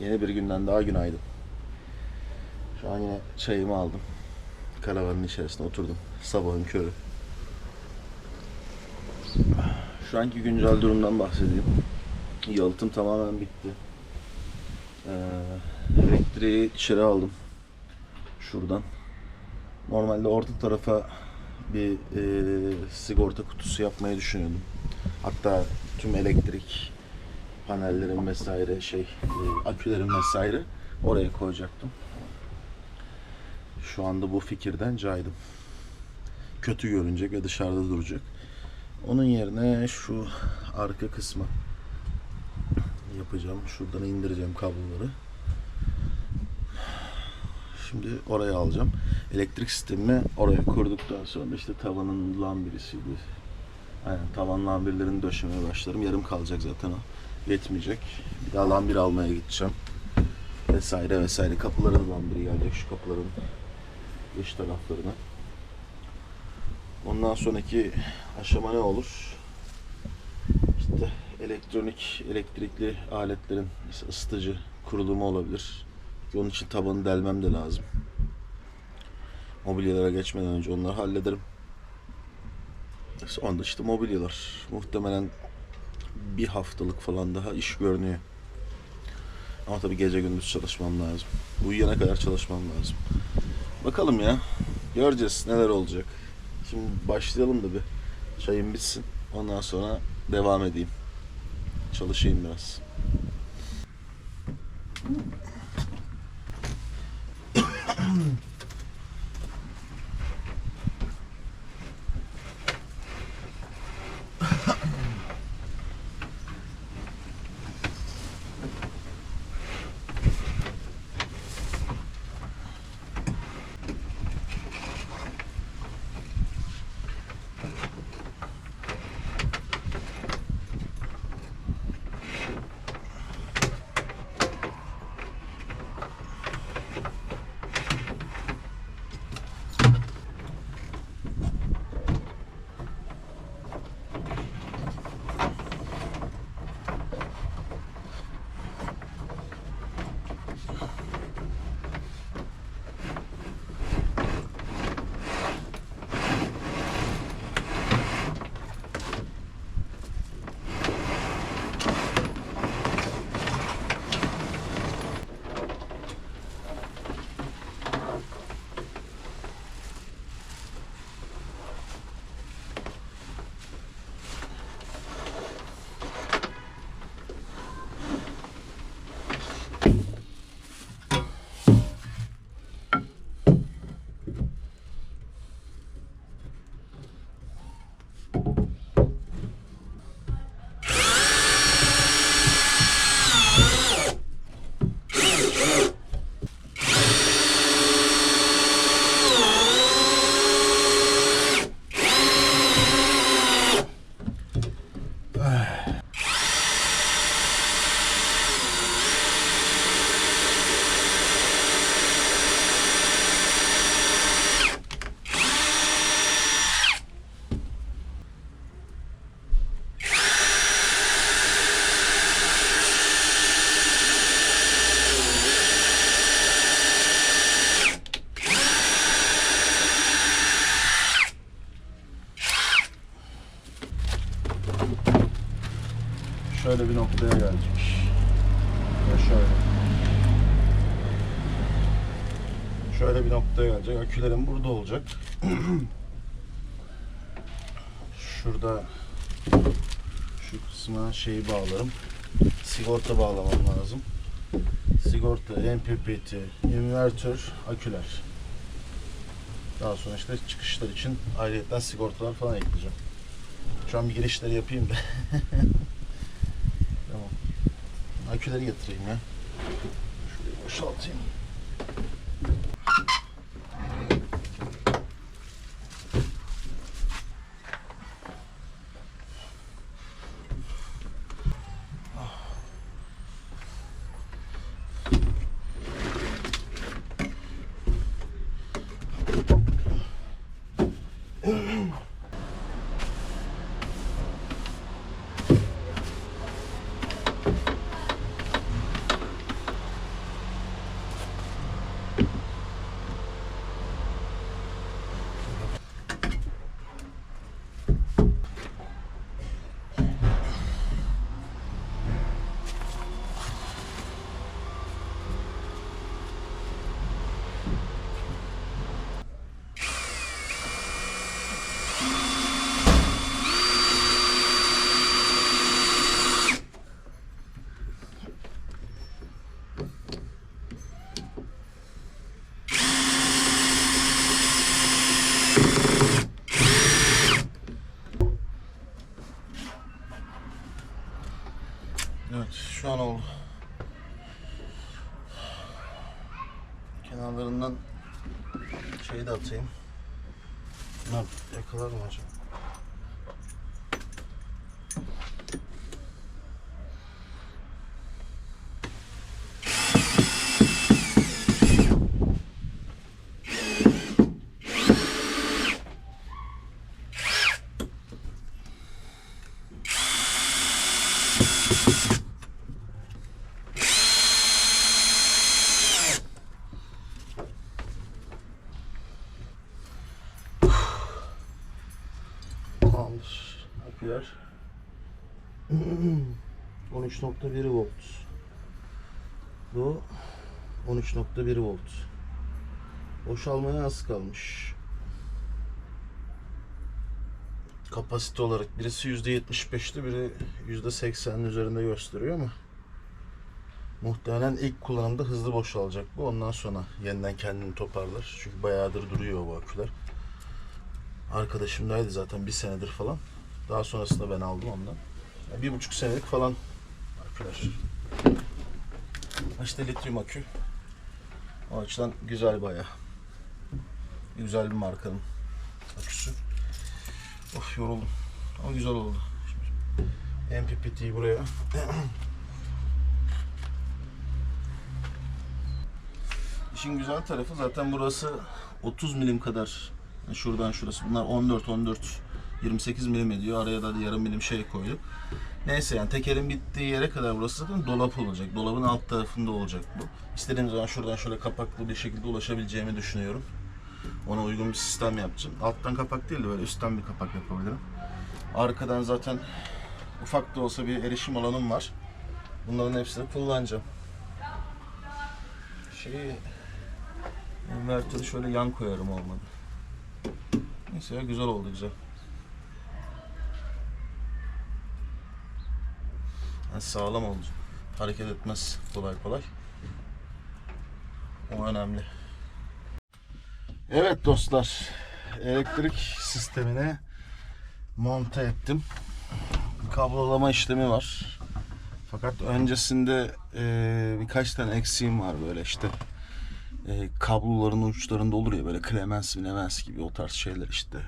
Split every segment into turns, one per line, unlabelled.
Yeni bir günden daha günaydın. Şu an yine çayımı aldım. Karavanın içerisine oturdum. Sabahın körü. Şu anki güncel durumdan bahsedeyim. Yalıtım tamamen bitti. Ee, elektriği içeri aldım. Şuradan. Normalde orta tarafa bir e, sigorta kutusu yapmayı düşünüyordum. Hatta tüm elektrik panellerin vesaire şey e, akülerin vesaire oraya koyacaktım. Şu anda bu fikirden caydım. Kötü görünecek ve dışarıda duracak. Onun yerine şu arka kısmı yapacağım. Şuradan indireceğim kabloları. Şimdi oraya alacağım. Elektrik sistemimi oraya kurduktan sonra işte tavanın lambirisiydi. Aynen tavan lambirlerini döşemeye başlarım. Yarım kalacak zaten o. Yetmeyecek. Bir daha lambir almaya gideceğim. Vesaire vesaire. Kapıların lambiri gelecek. Şu kapıların dış taraflarına. Ondan sonraki aşama ne olur? İşte elektronik, elektrikli aletlerin ısıtıcı kurulumu olabilir. Onun için tabanı delmem de lazım. Mobilyalara geçmeden önce onları hallederim. Sonra işte mobilyalar. Muhtemelen bir haftalık falan daha iş görünüyor. Ama tabii gece gündüz çalışmam lazım. Uyuyana kadar çalışmam lazım. Bakalım ya. Göreceğiz neler olacak. Şimdi başlayalım da bir. Çayım bitsin. Ondan sonra devam edeyim. Çalışayım biraz. Şöyle bir noktaya gelecek. Ve şöyle. Şöyle bir noktaya gelecek. Akülerim burada olacak. Şurada şu kısma şeyi bağlarım. Sigorta bağlamam lazım. Sigorta, MPPT, invertör, aküler. Daha sonra işte çıkışlar için ayrıyetten sigortalar falan ekleyeceğim. Şu an bir girişleri yapayım da. aküleri getireyim ya. Şurayı boşaltayım. Oh. 13.1 volt. Bu 13.1 volt. Boşalmaya az kalmış. Kapasite olarak birisi %75'ti, biri %80'in üzerinde gösteriyor ama muhtemelen ilk kullanımda hızlı boşalacak bu. Ondan sonra yeniden kendini toparlar. Çünkü bayağıdır duruyor bu aküler. Arkadaşımdaydı zaten bir senedir falan. Daha sonrasında ben aldım ondan. Yani bir buçuk senelik falan aküler. İşte lityum akü. O açıdan güzel baya. Güzel bir markanın aküsü. Of yoruldum. Ama güzel oldu. Şimdi MPPT'yi buraya. İşin güzel tarafı zaten burası 30 milim kadar yani şuradan şurası. Bunlar 14 14 28 milim ediyor. Araya da yarım milim şey koyduk. Neyse yani tekerin bittiği yere kadar burası zaten dolap olacak. Dolabın alt tarafında olacak bu. İstediğim zaman şuradan şöyle kapaklı bir şekilde ulaşabileceğimi düşünüyorum. Ona uygun bir sistem yapacağım. Alttan kapak değil de böyle üstten bir kapak yapabilirim. Arkadan zaten ufak da olsa bir erişim alanım var. Bunların hepsini kullanacağım. Şeyi invertörü şöyle yan koyarım olmadı. Neyse ya güzel oldu güzel. Yani sağlam oldu. Hareket etmez kolay kolay. O önemli. Evet dostlar. Elektrik sistemine monte ettim. Kablolama işlemi var. Fakat öncesinde e, birkaç tane eksiğim var böyle işte. E, kabloların uçlarında olur ya böyle klemens minemens gibi o tarz şeyler işte.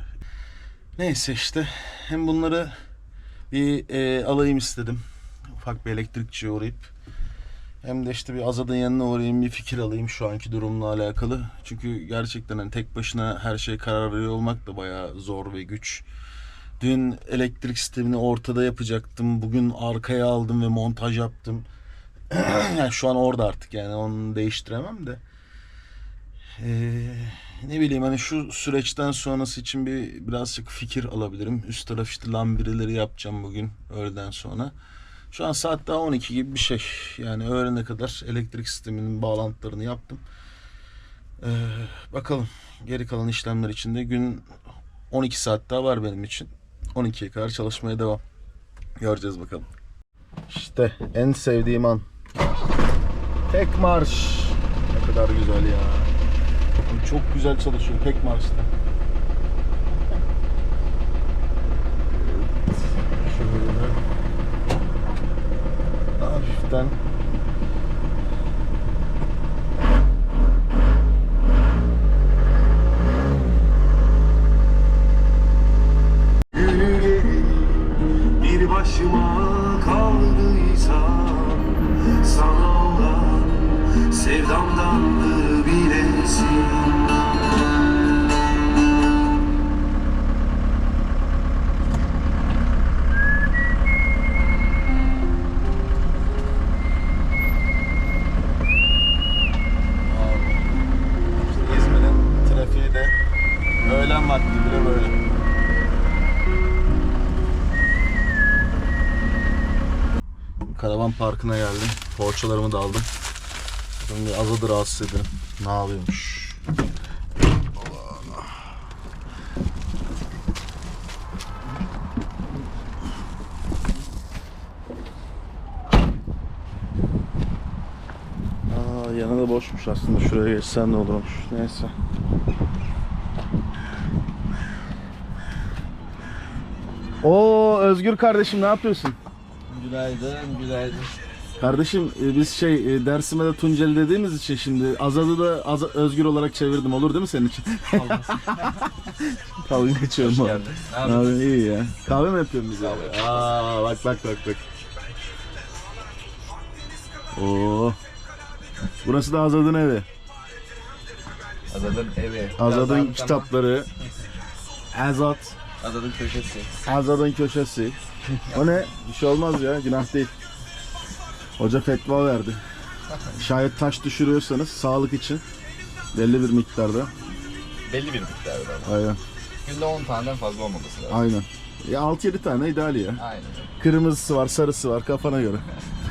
Neyse işte hem bunları bir e, alayım istedim. Ufak bir elektrikçiye uğrayıp hem de işte bir Azad'ın yanına uğrayayım bir fikir alayım şu anki durumla alakalı. Çünkü gerçekten hani tek başına her şeye karar veriyor olmak da bayağı zor ve güç. Dün elektrik sistemini ortada yapacaktım. Bugün arkaya aldım ve montaj yaptım. yani şu an orada artık yani onu değiştiremem de. Ee, ne bileyim hani şu süreçten sonrası için bir birazcık fikir alabilirim. Üst taraf işte lambireleri yapacağım bugün öğleden sonra. Şu an saat daha 12 gibi bir şey. Yani öğlene kadar elektrik sisteminin bağlantılarını yaptım. Ee, bakalım geri kalan işlemler için de gün 12 saat daha var benim için. 12'ye kadar çalışmaya devam. Göreceğiz bakalım. İşte en sevdiğim an. Tek marş. Ne kadar güzel ya. Çok güzel çalışıyor tek marşta. Şöyle
bir başıma kaldıysam Sana olan sevdamdandır bilesin
Karavan parkına geldim. Poğaçalarımı da aldım. Şimdi Azad'ı rahatsız edelim. Ne yapıyormuş? Aa, yanı da boşmuş aslında. Şuraya geçsen ne olurmuş. Neyse. Oo Özgür kardeşim ne yapıyorsun?
Günaydın, günaydın.
Kardeşim e, biz şey e, Dersim'e de Tunceli dediğimiz için şimdi Azad'ı da Az Özgür olarak çevirdim. Olur değil mi senin için? Kavga geçiyorum abi.
geldin. Ne yapıyorsun?
Abi iyi ya. Kahve mi yapıyorsun bize? Aa bak bak bak bak. Oo. Burası da Azad'ın evi.
Azad'ın evi.
Azad'ın kitapları. Azad.
Azad'ın köşesi.
Azad'ın köşesi. O ne? Bir şey olmaz ya. Günah değil. Hoca fetva verdi. Şayet taş düşürüyorsanız sağlık için belli bir miktarda.
Belli bir miktarda ama.
Aynen.
Günde 10 taneden fazla olmaması lazım.
Aynen. Ya 6-7 tane ideal ya.
Aynen.
Kırmızısı var, sarısı var kafana göre.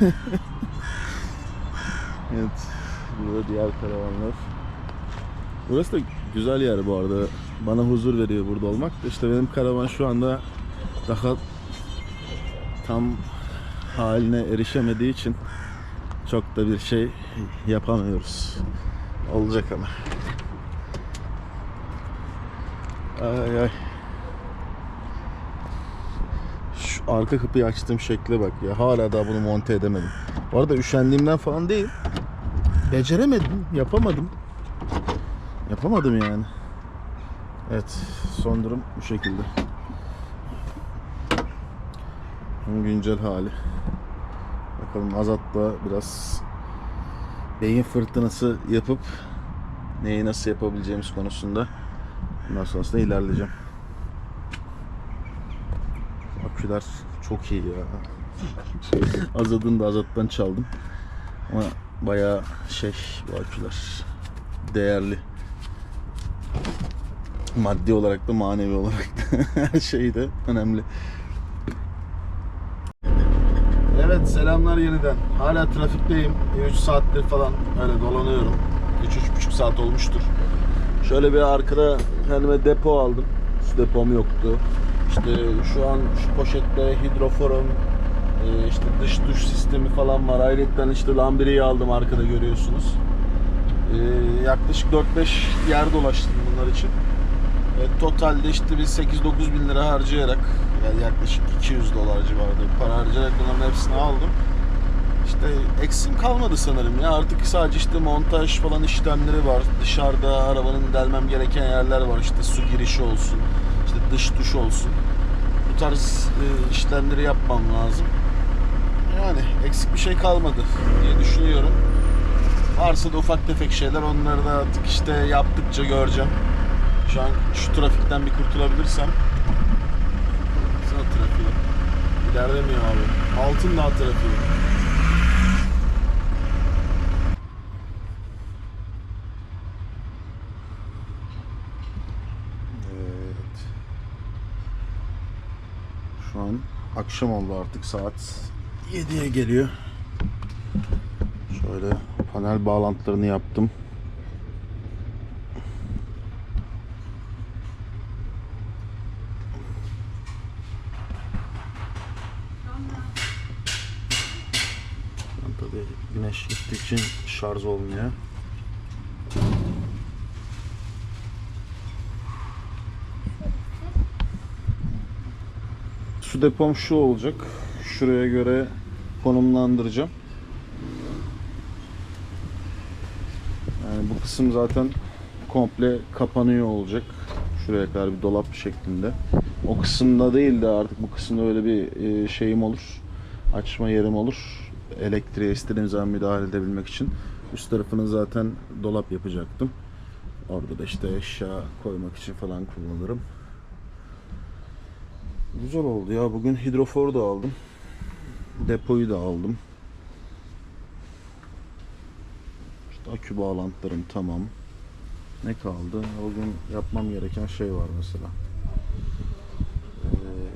evet. Burada diğer karavanlar. Burası da güzel yer bu arada. Bana huzur veriyor burada olmak. İşte benim karavan şu anda daha tam haline erişemediği için çok da bir şey yapamıyoruz. Olacak ama. Ay ay. Şu arka kapıyı açtığım şekle bak ya. Hala daha bunu monte edemedim. Bu arada üşendiğimden falan değil. Beceremedim. Yapamadım. Yapamadım yani. Evet. Son durum bu şekilde. Güncel hali. Bakalım Azat'la biraz beyin fırtınası yapıp neyi nasıl yapabileceğimiz konusunda bundan sonrasında ilerleyeceğim. Aküler çok iyi ya. Azad'ın da Azat'tan çaldım. Ama bayağı şey bu aküler. Değerli. Maddi olarak da manevi olarak da her şey de önemli. Evet selamlar yeniden. Hala trafikteyim. 3 saattir falan öyle dolanıyorum. 3-3,5 saat olmuştur. Şöyle bir arkada kendime depo aldım. Su depom yoktu. İşte şu an şu poşette hidroforum, e, işte dış duş sistemi falan var. Ayrıca işte lambiriyi aldım arkada görüyorsunuz. E, yaklaşık 4-5 yer dolaştım bunlar için. E, totalde işte bir 8-9 bin lira harcayarak yani yaklaşık 200 dolar civarında para harcayarak bunların hepsini aldım. İşte eksim kalmadı sanırım ya artık sadece işte montaj falan işlemleri var. Dışarıda arabanın delmem gereken yerler var. İşte su girişi olsun, işte dış duş olsun. Bu tarz e, işlemleri yapmam lazım. Yani eksik bir şey kalmadı diye düşünüyorum. Varsa da ufak tefek şeyler onları da artık işte yaptıkça göreceğim. Şu an şu trafikten bir kurtulabilirsem. Baksana trafiğe. İlerlemiyor abi. Altındağ trafiği. Evet. Şu an akşam oldu artık saat 7'ye geliyor. Şöyle panel bağlantılarını yaptım. Tabii güneş gittiği için şarj olmuyor. Su depom şu olacak. Şuraya göre konumlandıracağım. Yani bu kısım zaten komple kapanıyor olacak. Şuraya kadar bir dolap şeklinde. O kısımda değil de artık bu kısımda öyle bir e, şeyim olur. Açma yerim olur. Elektriğe istediğim zaman müdahale edebilmek için. Üst tarafını zaten dolap yapacaktım. Orada da işte eşya koymak için falan kullanırım. Güzel oldu ya. Bugün hidrofor da aldım. Depoyu da aldım. İşte akü bağlantılarım tamam. Ne kaldı? Bugün yapmam gereken şey var mesela. Ee,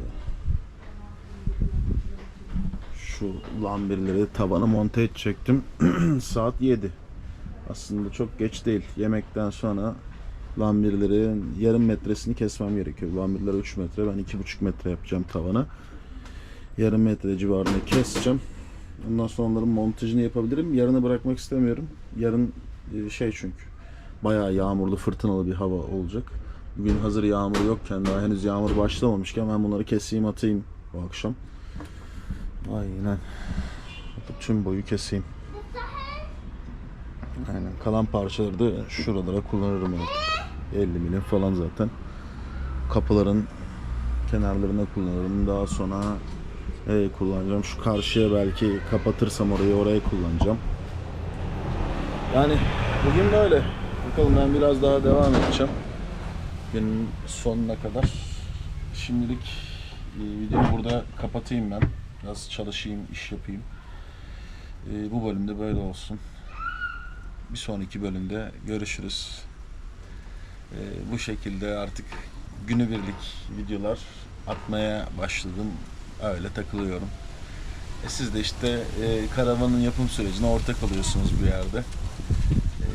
şu lambirleri tavana monte edecektim. Saat 7. Aslında çok geç değil. Yemekten sonra lambirlerin yarım metresini kesmem gerekiyor. Lambirler 3 metre. Ben 2,5 metre yapacağım tavana. Yarım metre civarında keseceğim. Ondan sonra onların montajını yapabilirim. Yarını bırakmak istemiyorum. Yarın e, şey çünkü bayağı yağmurlu, fırtınalı bir hava olacak. Bugün hazır yağmur yokken daha henüz yağmur başlamamışken ben bunları keseyim atayım bu akşam. Aynen. Tüm boyu keseyim. Aynen. Kalan parçaları da şuralara kullanırım artık. 50 milim falan zaten. Kapıların kenarlarına kullanırım. Daha sonra nereye kullanacağım? Şu karşıya belki kapatırsam orayı oraya kullanacağım. Yani bugün böyle. Bakalım ben biraz daha devam edeceğim. Günün sonuna kadar. Şimdilik e, videoyu burada kapatayım ben. Biraz çalışayım, iş yapayım. E, bu bölümde böyle olsun. Bir sonraki bölümde görüşürüz. E, bu şekilde artık günübirlik videolar atmaya başladım. Öyle takılıyorum. E, siz de işte e, karavanın yapım sürecine ortak oluyorsunuz bir yerde. E,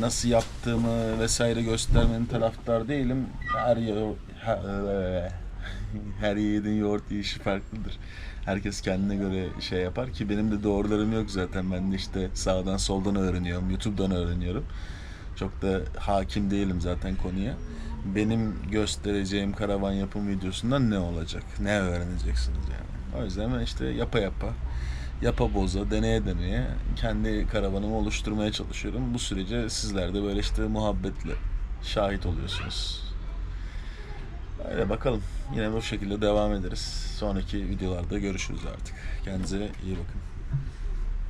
nasıl yaptığımı vesaire göstermenin taraftar değilim. Her her, her yiğidin yoğurt yiyişi farklıdır. Herkes kendine göre şey yapar ki benim de doğrularım yok zaten. Ben de işte sağdan soldan öğreniyorum, YouTube'dan öğreniyorum. Çok da hakim değilim zaten konuya. Benim göstereceğim karavan yapım videosundan ne olacak? Ne öğreneceksiniz yani? O yüzden ben işte yapa yapa, yapa boza, deneye deneye kendi karavanımı oluşturmaya çalışıyorum. Bu sürece sizler de böyle işte muhabbetle şahit oluyorsunuz. Öyle bakalım. Yine bu şekilde devam ederiz. Sonraki videolarda görüşürüz artık. Kendinize iyi bakın.